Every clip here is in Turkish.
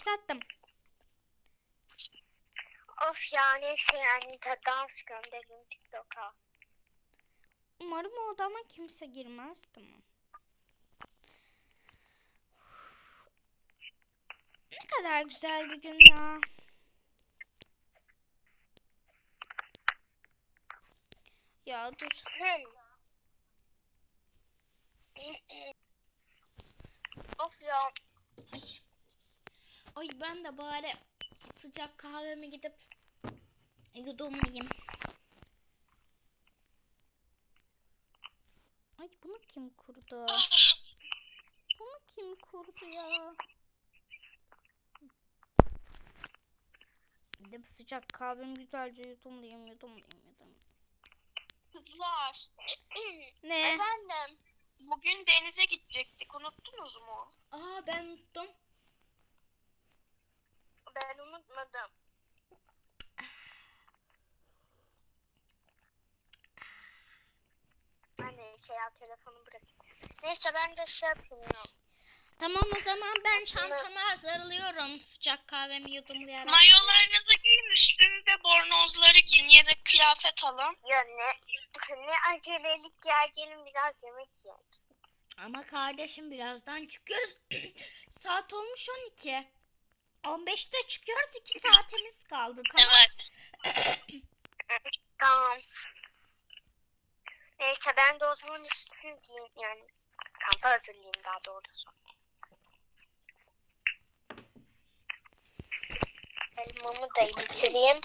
başlattım. Of ya neyse yani da dans gönderin TikTok'a. Umarım o odama kimse girmez. Tamam. Ne kadar güzel bir gün ya. Ya dur. Of ya. Ay. Ben de bari sıcak kahvemi gidip yudumlayayım. Ay bunu kim kurdu? Bunu kim kurdu ya? Gidip sıcak kahvemi güzelce yudumlayayım, yudumlayayım, yudumlayayım. Kızlar. Ne? Efendim. Bugün denize gidecektik. Unuttunuz mu? Aa ben unuttum. Ben unutmadım. Anne şey ya telefonu bırak. Neyse ben de şey yapayım ya. Tamam o zaman ben çantamı hazırlıyorum sıcak kahvemi yudumlayarak. Mayolarınızı giyin üstünüze bornozları giyin ya da kıyafet alın. Ya ne, ne acelelik ya gelin biraz yemek yiyelim. Ama kardeşim birazdan çıkıyoruz. Saat olmuş 12. 15'te çıkıyoruz 2 saatimiz kaldı tamam. Evet. Tamam. Neyse ben de o zaman üstümü giyeyim yani. Kampa hazırlayayım daha doğrusu. Elmamı da bitireyim.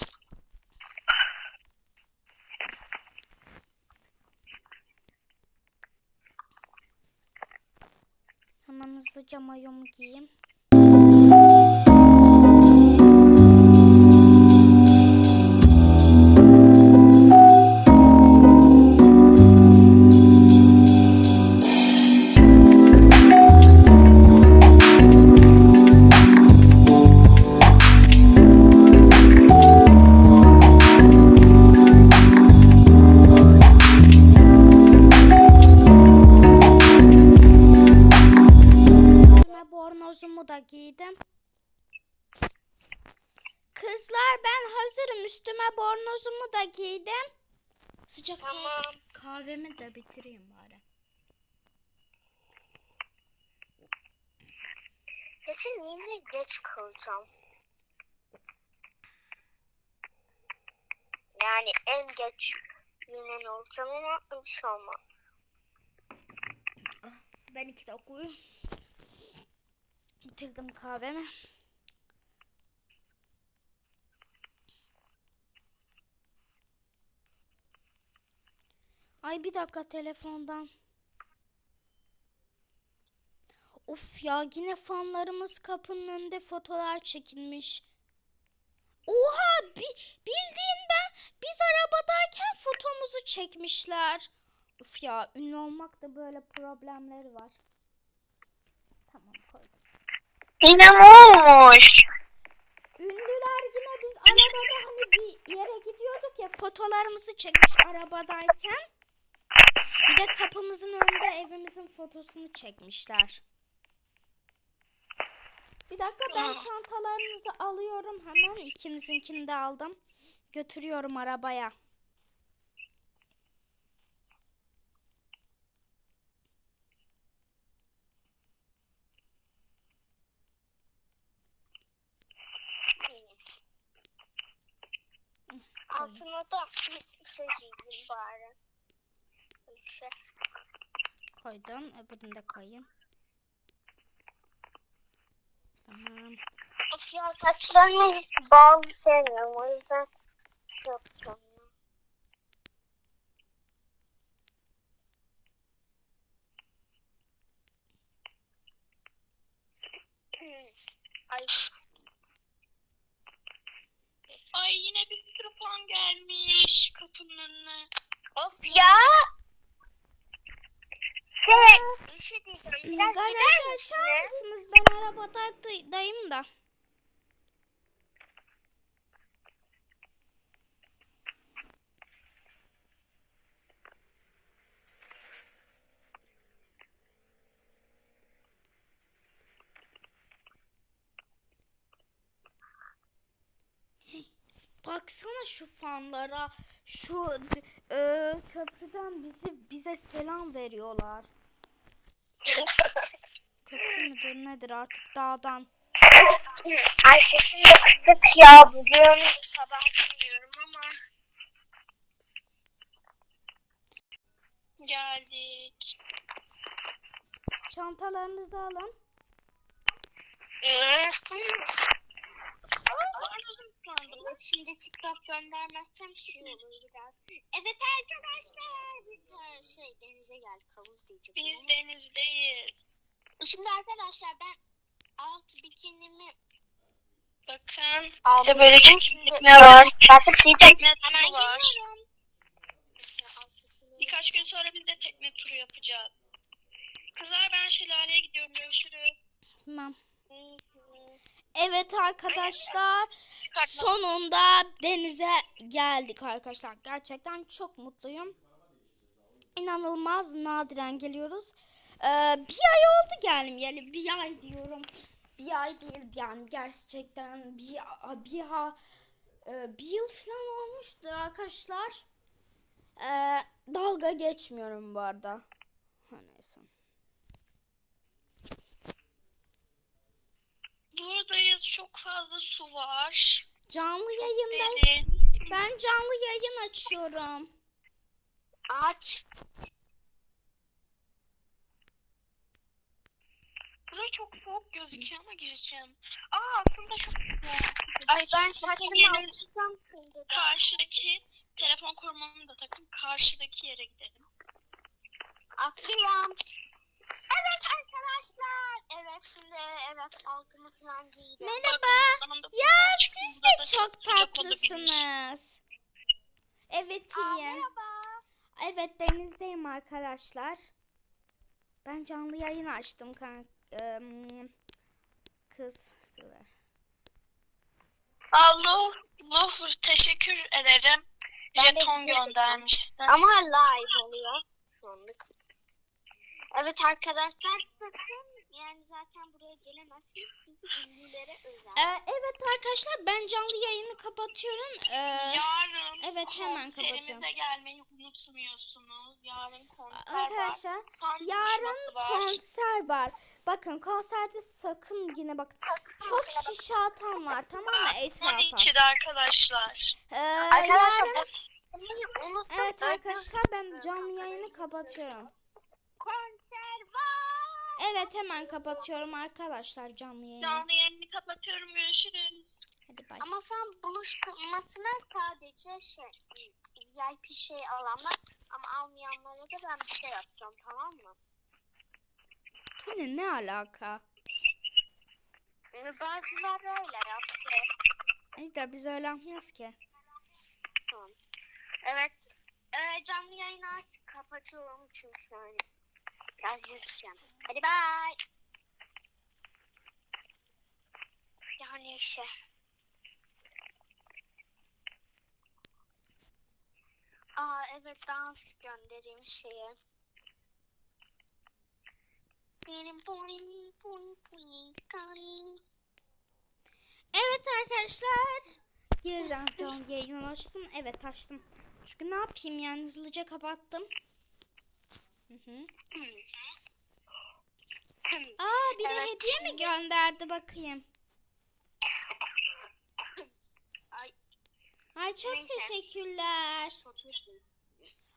Hemen hızlıca mayomu giyeyim. Kızlar ben hazırım. Üstüme bornozumu da giydim. Sıcak Tamam. kahve- kahvemi de bitireyim bari. Kesin yine geç kalacağım. Yani en geç yine olacağım ama bir şey olmaz. Ben iki dakika uyuyayım. Bitirdim kahvemi. Ay bir dakika telefondan. Of ya yine fanlarımız kapının önünde fotolar çekilmiş. Oha bi- bildiğin ben biz arabadayken fotomuzu çekmişler. Uf ya ünlü olmak da böyle problemleri var. Tamam koydum. Yine olmuş? Ünlüler yine biz arabada hani bir yere gidiyorduk ya fotolarımızı çekmiş arabadayken. Bir de kapımızın önünde evimizin fotosunu çekmişler. Bir dakika ben çantalarınızı alıyorum hemen. İkinizinkini de aldım. Götürüyorum arabaya. Altına da bir şey bari. Şey. Koydum. Öbürünü de koyayım. Tamam. Of ya saçlarımı hiç bağlı sevmiyorum o yüzden şey yapacağım ya. Ay Ay yine bir sürü fan gelmiş kapının önüne. of ya. Evet. Bir şey diyeceğim. Ee, Biraz Garaj gider misiniz? Ben arabadayım da. baksana şu fanlara. Şu e, köprüden bizi bize selam veriyorlar. Köprü müdür nedir artık dağdan. Ay sesim de kısık ya bugün. Sabah bilmiyorum ama. Geldik. Çantalarınızı alın. Şimdi TikTok göndermezsem şey olur biraz. Evet şey denize geldik havuz diyecek. Biz denizdeyiz. Şimdi arkadaşlar ben alt bikinimi Bakın. İşte böyle Şimdi küçük ne var? Bakıp diyecek. Hemen turu var. Birkaç gün sonra biz de tekne turu yapacağız. Kızlar ben şelaleye gidiyorum. Görüşürüz. Tamam. Evet arkadaşlar. Sonunda denize geldik arkadaşlar. Gerçekten çok mutluyum. İnanılmaz nadiren geliyoruz. Ee, bir ay oldu gelmeyeli. Bir ay diyorum. Bir ay değil yani gerçekten bir, bir, ha, e, bir yıl falan olmuştur arkadaşlar. Ee, dalga geçmiyorum bu arada. Ha, neyse. Buradayız. Çok fazla su var. Canlı yayındayım. Derin. Ben canlı yayın açıyorum. Aç. Burası çok soğuk gözüküyor ama gireceğim. Aa aslında çok güzel. Ay ben saçımı alacağım. Karşıdaki telefon korumamı da takın. Karşıdaki yere gidelim. Atlıyorum. Evet arkadaşlar. Evet şimdi evet altımı falan giydim. Merhaba. Ya siz de çok tatlısınız. Evet Aa, iyiyim. merhaba. Evet denizdeyim arkadaşlar. Ben canlı yayın açtım kan em, kız. Allah Allah teşekkür ederim. Ben Jeton göndermişsin. Ama live oluyor şu anlık. Evet arkadaşlar yani zaten buraya gelemezsiniz. Siz ünlülere özel. Ee, evet arkadaşlar ben canlı yayını kapatıyorum. Ee, Yarın evet, hemen kapatacağım. gelmeyi unutmuyorsunuz. Yarın konser var. arkadaşlar yarın konser var. Bakın konserde sakın yine bak çok şişe atan var tamam mı etrafa. 12'de arkadaşlar. Ee, Arkadaşlar yarın- bu unuttum. Evet arkadaşlar ben canlı yayını kapatıyorum. Evet hemen kapatıyorum arkadaşlar canlı yayını. Canlı yayını kapatıyorum. Görüşürüz. Hadi bay. Ama sen buluşmasına sadece şey VIP şey alanlar ama almayanlara da ben bir şey yapacağım tamam mı? Tune ne alaka? Ee, Bazıları öyle yaptı. İyi de biz öyle yapmıyoruz ki. Tamam. Evet. Ee, canlı yayını artık kapatıyorum çünkü yani biraz yürüyeceğim. Hadi bay. Ya neyse. Aa evet dans göndereyim şeye. Evet arkadaşlar. Yeniden canlı yayını açtım. Evet açtım. Çünkü ne yapayım yani hızlıca kapattım. Hı hı. Aa biri Evet, hediye mi gönderdi bakayım. Ay. Ay çok Neyse. teşekkürler.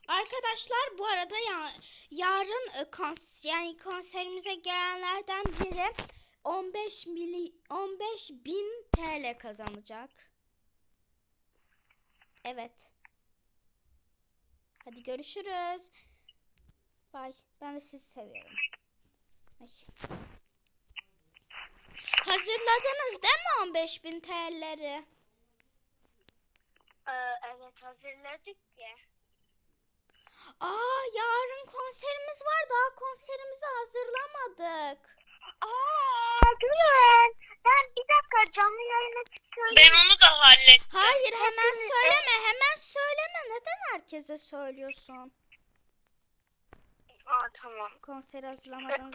Arkadaşlar bu arada ya, yarın e, kons yani konserimize gelenlerden biri 15 mili 15 bin TL kazanacak. Evet. Hadi görüşürüz. Bay. Ben de sizi seviyorum. Ay. Hazırladınız değil mi 15 bin TL'leri? Ee, evet hazırladık ya. Aa yarın konserimiz var. Daha konserimizi hazırlamadık. Aa, durun. Ben bir dakika canlı yayına çıkıyorum. Ben onu da hallettim. Hayır hemen söyleme. Hemen söyleme. Neden herkese söylüyorsun? Aa, tamam. Konseri hazırlamadan.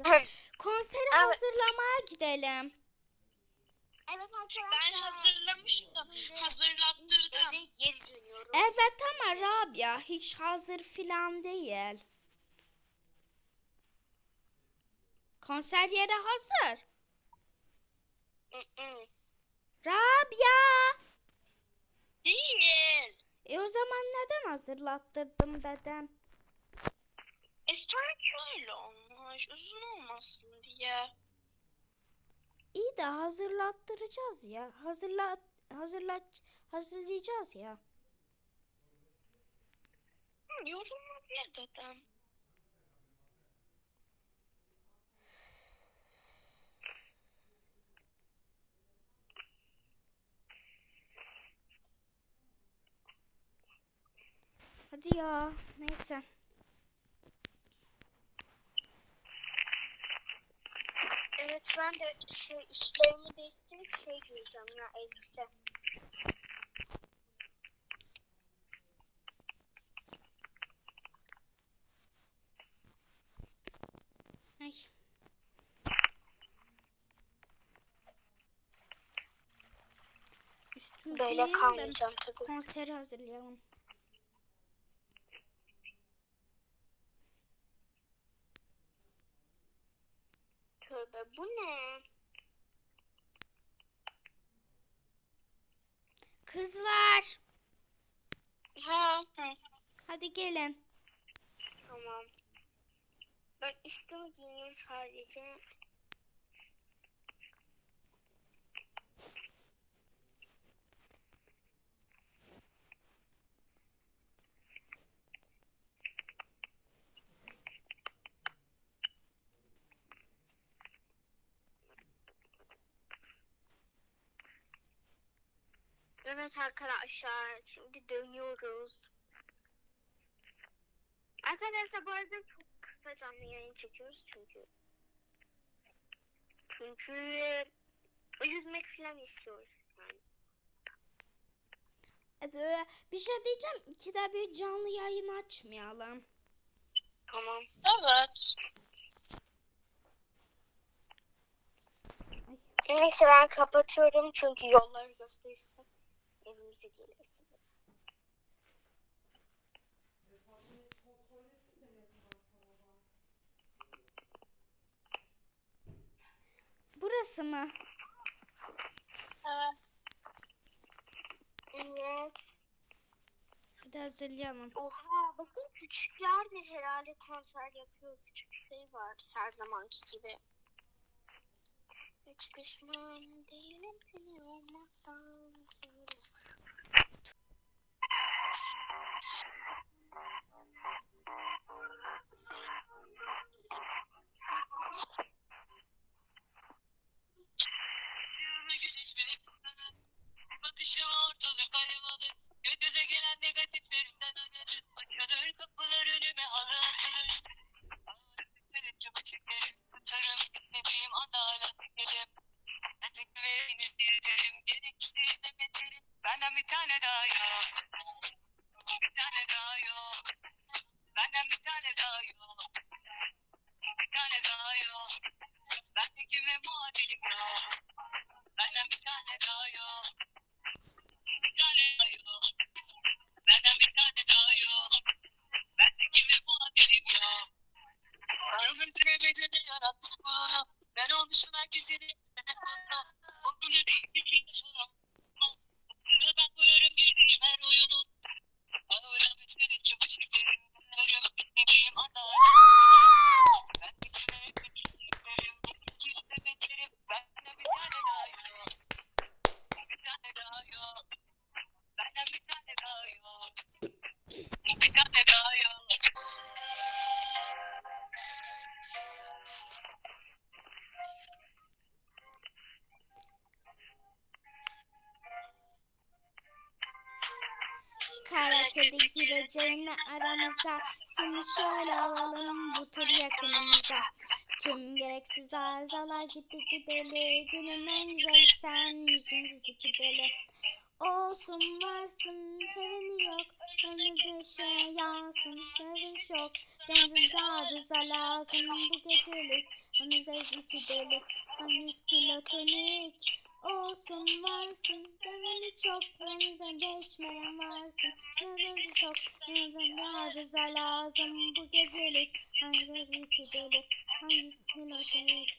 Konseri Evet. hazırlamaya gidelim. Evet Ben arkadaşlar. hazırlamıştım. Şimdi Hazırlattırdım. geri dönüyoruz. Evet ama Rabia hiç hazır filan değil. Konser yeri hazır. Rabia. Değil. E o zaman neden hazırlattırdım dedem? E sanki öyle olmuş. Uzun olmasın diye. İyi de hazırlattıracağız ya. Hazırlat hazırlat hazırlayacağız ya. Hı, yorulabilir dedem. Hadi ya. Neyse. Evet ben de şey, işlerimi değiştirip şey giyeceğim ya elbise. Ay. Üstümü Böyle kalmayacağım tabii. Konseri hazırlayalım. Tövbe bu ne? Kızlar, Ha Hı. hadi gelin. tamam. Ben üstümü giyeyim sadece. Evet arkadaşlar şimdi dönüyoruz. Arkadaşlar bu arada çok kısa canlı yayın çekiyoruz çünkü. Çünkü yüzmek falan istiyoruz yani. Hadi, e, bir şey diyeceğim. İkide bir canlı yayın açmayalım. Tamam. Evet. Neyse ben kapatıyorum çünkü yolları gösterirsem evimize gelirsiniz. Burası mı? Evet. Evet. Hadi hazırlayalım. Oha bakın küçükler de herhalde konser yapıyor. Küçük şey var her zamanki gibi. Hiç pişman değilim seni olmaktan. Karatede gireceğine aramıza. Seni şöyle alalım bu tur yakınımıza. Tüm gereksiz arızalar gitti gideli. Günün en güzeli sen yüzünsüz iki deli Olsun varsın seveni yok. Önümüzde şey yansın sevinç yok. Sensiz arıza lazım bu gecelik. Önümüzde iki deli Hangisi platonik Olsun varsın. Demeli çok önümüzden geçmeyen varsın. Demeli çok önümüzden arıza lazım bu gecelik. Hangi gecelik, hangi gecelik.